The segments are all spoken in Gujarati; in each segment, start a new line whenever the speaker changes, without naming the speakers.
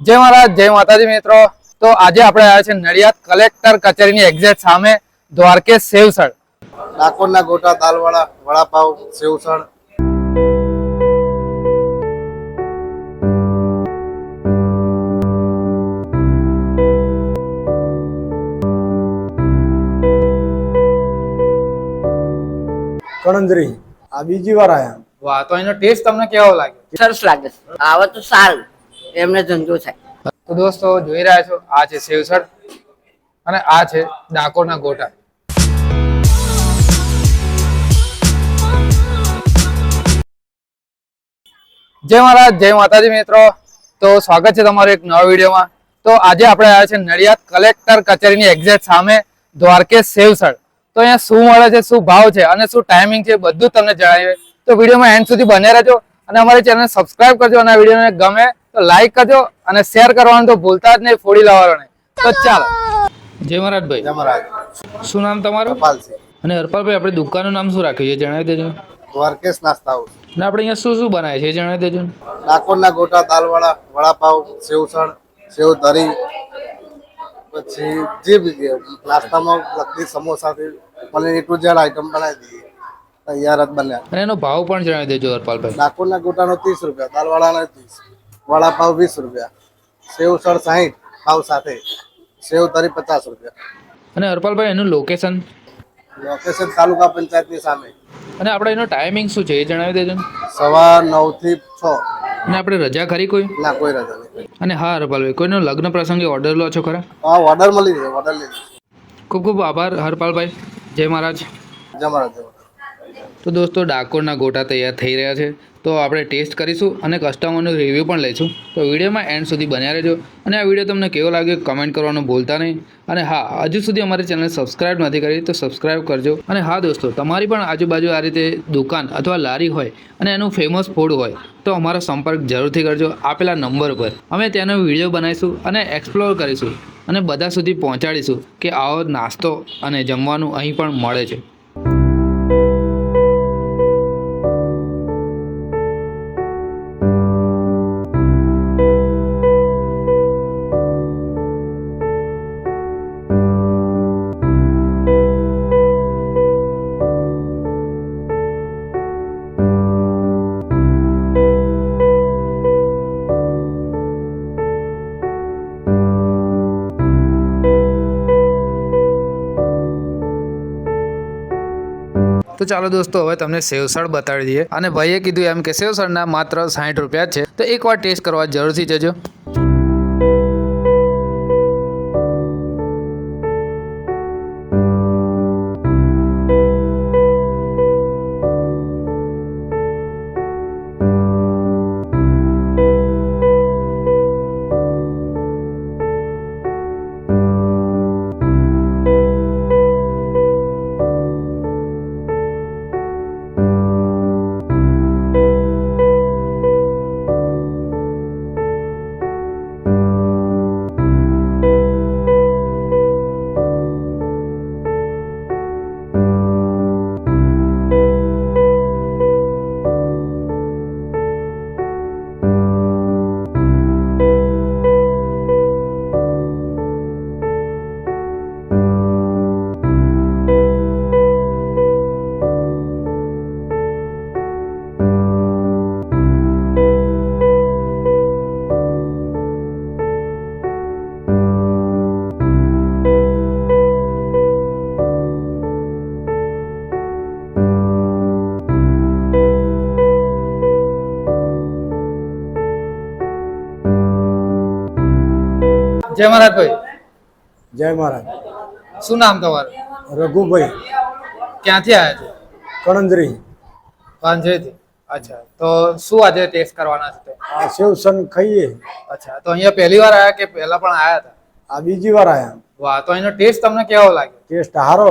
જય મહારાજ જય માતાજી મિત્રો. તો આજે આપણે આવ્યા છે નડિયાદ કલેક્ટર કચેરીની એક્ઝેક્ટ સામે દ્વારકેશ સેવસળ
ડાકોરના ગોટા દાલવાળા વડાપાવ સેવસણ.
કણંદરી આ બીજી વાર આયા.
વાહ તો એનો ટેસ્ટ તમને કેવો લાગ્યો?
સરસ લાગે છે. આવે તો સારું. એમને ધંધો થાય.
તો દોસ્તો જોઈ રહ્યા છો, આ છે સેવસર અને આ છે ડાકોરના ગોટા. જય મહારાજ, જય માતાજી મિત્રો. તો સ્વાગત છે તમારું એક નવા વિડીયોમાં. તો આજે આપણે આવ્યા છે નડિયાદ કલેક્ટર કચેરીની એક્ઝેક્ટ સામે દ્વારકેશ સેવસર તો અહીંયા શું મળે છે, શું ભાવ છે અને શું ટાઈમિંગ છે બધું તમને જણાવીએ. તો વિડીયોમાં એન્ડ સુધી બને રહેજો અને અમારી ચેનલ સબસ્ક્રાઇબ કરજો અને વિડીયોને ગમે તો લાઈક કરજો અને શેર કરવાનું તો ભૂલતા જ નહીં ફોડી લાવવાનો નહીં. તો ચાલો. જય મહારાજભાઈ.
મહારાજ.
શું નામ તમારું?
હરપાલસિંહ
અને હરપાલભાઈ આપણે દુકાનનું નામ શું રાખ્યું છે જણાવી દેજો.
દ્વારકેશ નાસ્તા હાઉસ.
અને આપણે અહીંયા શું શું બનાવે છે જણાવી દેજો.
ડાકોરના ગોટા દાલવાળા વડાપાવ સેવસણ સેવ તરી પછી જે બી નાસ્તામાં લગતી સમોસાથી મને એટલું ટુ આઈટમ બનાવી દઈએ. તૈયાર જ બન્યા.
અને એનો ભાવ પણ જણાવી દેજો હરપાલભાઈ
ડાકોરના ગોટાનો ત્રીસ રૂપિયા દાલવાળાના ત્રીસ. વડાપાવ વીસ રૂપિયા. સેવ સળ સાહીઠ પાવ સાથે. સેવ તરી પચાસ રૂપિયા.
અને હરપાલભાઈ એનું લોકેશન
લોકેશન તાલુકા પંચાયતની સામે.
અને આપણે એનો ટાઈમિંગ શું છે એ જણાવી દેજો
સવાર નવથી છ.
અને આપણે રજા ખરી કોઈ?
ના કોઈ રજા નહીં.
અને હા હરપાલભાઈ કોઈનો લગ્ન પ્રસંગે ઓર્ડર લો છો ખરા?
હા ઓર્ડર મળી જાય ઓર્ડર લઈ
ખૂબ ખૂબ આભાર હરપાલભાઈ. જય મહારાજ.
જમરા જમરા
તો દોસ્તો, ડાકોરના ગોટા તૈયાર થઈ રહ્યા છે. તો આપણે ટેસ્ટ કરીશું અને કસ્ટમરનું રિવ્યૂ પણ લઈશું. તો વિડીયોમાં એન્ડ સુધી બન્યા રહેજો. અને આ વીડિયો તમને કેવો લાગ્યો કમેન્ટ કરવાનું ભૂલતા નહીં. અને હા, હજુ સુધી અમારી ચેનલ સબસ્ક્રાઇબ નથી કરી તો સબસ્ક્રાઇબ કરજો. અને હા, દોસ્તો, તમારી પણ આજુબાજુ આ રીતે દુકાન અથવા લારી હોય અને એનું ફેમસ ફૂડ હોય તો અમારો સંપર્ક જરૂરથી કરજો આપેલા નંબર પર અમે તેનો વીડિયો બનાવીશું અને એક્સપ્લોર કરીશું અને બધા સુધી પહોંચાડીશું કે આવો નાસ્તો અને જમવાનું અહીં પણ મળે છે. તો ચાલો દોસ્તો, હવે તમને સેવસળ બતાવી દઈએ. અને ભાઈએ કીધું એમ કે સેવસળના માત્ર સાઠ રૂપિયા છે. તો એકવાર ટેસ્ટ કરવા જરૂરથી જજો. જય મહારાજભાઈ
જય મહારાજ.
શું નામ તમારું?
રઘુભાઈ.
ક્યાંથી આવ્યા છો?
કણંદરી.
પાંજરેથી અચ્છા તો શું આજે ટેસ્ટ કરવાના છે?
આ સેવસન ખાઈએ.
અચ્છા તો અહીંયા પહેલી વાર આવ્યા કે પહેલા પણ આવ્યા હતા?
આ બીજી વાર આયા
વાહ તો એનો ટેસ્ટ તમને કેવો લાગ્યો?
ટેસ્ટ સારો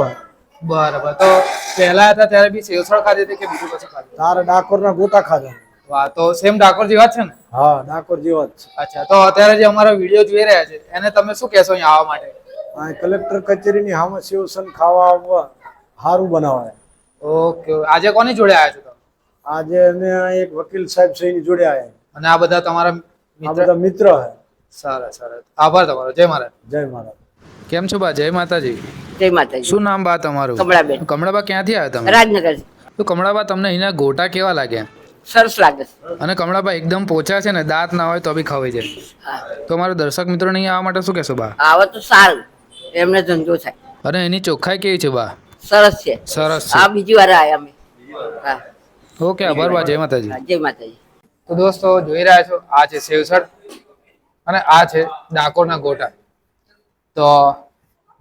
બરાબર તો પહેલા હતા ત્યારે બી સેવસળ ખાધી હતી કે બીજું કશું ખાધું?
તારે ડાકોરના ગોટા ખાધા.
વાહ તો સેમ ડાકોર જેવા છે ને?
હા ડાકોર જેવા જ છે.
અચ્છા તો અત્યારે જે અમારો વીડિયો જોઈ રહ્યા છે એને તમે શું કહેશો અહીંયા આવવા માટે?
આ કલેક્ટર કચેરીની હામે સેવસન ખાવા આવવા સારું બનાવાય.
ઓકે આજે કોની જોડે આવ્યા છો તમે?
આજે અમે એક વકીલ સાહેબ છે એની જોડે આયા
અને આ બધા તમારા
આ
મિત્ર
બધા મિત્ર હે.
સારા સારા. આભાર તમારો. જય મહારાજ
જય મહારાજ
કેમ છો બા? જય માતાજી.
જય માતાજી.
શું નામ બા તમારું?
કમળાબેન.
કમળાબા ક્યાંથી આવ્યા તમે?
રાજનગર.
તો કમળાબા તમને અહીંના ગોટા કેવા લાગ્યા?
સરસ લાગે છે.
અને કમળાભાઈ એકદમ પોચા છે ને દાંત ના હોય તો બી ખવાઈ જાય. તો મારા દર્શક મિત્રો નહીં આવવા માટે શું કહેશો બા?
આવે તો સારું. એમને ધંધો થાય.
અને એની ચોખ્ખાઈ કેવી છે બા?
સરસ છે.
સરસ
આ બીજી વાર આવ્યા અમે. હા.
ઓકે આભાર બા. જય માતાજી.
જય માતાજી.
તો દોસ્તો જોઈ રહ્યા છો આ છે સેવસર અને આ છે ડાકોરના ગોટા. તો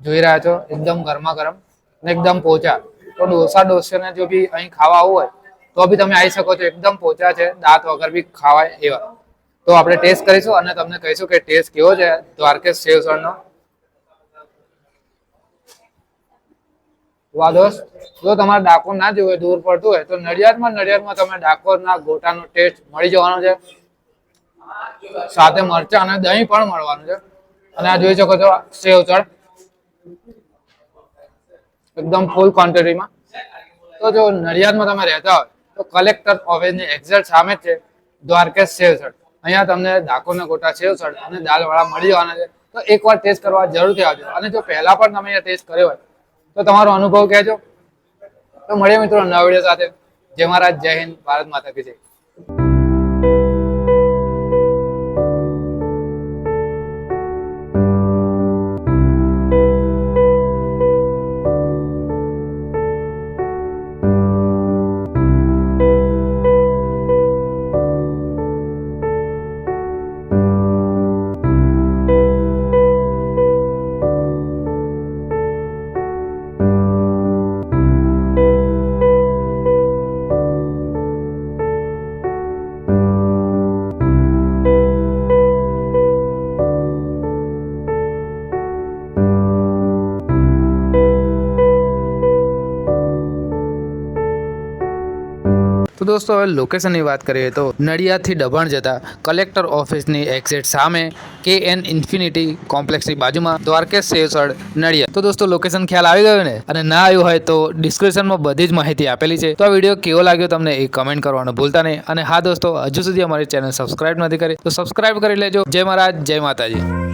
જોઈ રહ્યા છો એકદમ ગરમા ગરમ ને એકદમ પોચા. તો ડોસા ડોસીને જો બી અહીં ખાવા આવવું હોય તો બી તમે આવી શકો છો, એકદમ પોચા છે, દાંત વગર બી ખાવાય એવા. તો આપણે ટેસ્ટ કરીશું અને તમને કહીશું કે ટેસ્ટ કેવો છે, દ્વારકેશ સેવસરનો વાહ દોસ્ત, જો તમારે ડાકોર ના જવું દૂર પડતું હોય, તો નડિયાદમાં નડિયાદમાં તમે ડાકોરના ગોટાનો ટેસ્ટ મળી જવાનો છે. સાથે મરચા અને દહીં પણ મળવાનું છે. અને આ જોઈ શકો છો સેવ ચડ એકદમ ફૂલ ક્વોન્ટિટીમાં તો જો નડિયાદમાં તમે રહેતા હોય તો કલેક્ટર ઓફિસની એક્ઝેક્ટ સામે છે. દ્વારકેશ સેવસડ અહીંયા તમને ડાકોરના ગોટા સેવસડ અને દાલવાળા મળી જવાના છે. તો એકવાર ટેસ્ટ કરવા જરૂરથી આવજો. અને જો પહેલા પણ તમે અહીંયા ટેસ્ટ કર્યો હોય, તો તમારો અનુભવ કહેજો. તો મળીએ મિત્રો નવા વીડિયો સાથે. જય મહારાજ, જય હિન્દ, ભારત માતા કી જય. તો દોસ્તો, હવે લોકેશનની વાત કરીએ તો નડિયાદથી દબાણ જતા કલેક્ટર ઓફિસની એક્ઝેટ સામે કે એન ઇન્ફિનિટી કોમ્પ્લેક્સની બાજુમાં દ્વારકેશ સેવસળ નડિયાદ. તો દોસ્તો લોકેશન ખ્યાલ આવી ગયો ને? અને ના આવ્યું હોય તો ડિસ્ક્રિપ્શનમાં બધી જ માહિતી આપેલી છે. તો આ વીડિયો કેવો લાગ્યો તમને એ કમેન્ટ કરવાનું ભૂલતા નહીં. અને હા દોસ્તો, હજુ સુધી અમારી ચેનલ સબસ્ક્રાઇબ નથી કરી તો સબસ્ક્રાઇબ કરી લેજો. જય મહારાજ, જય માતાજી.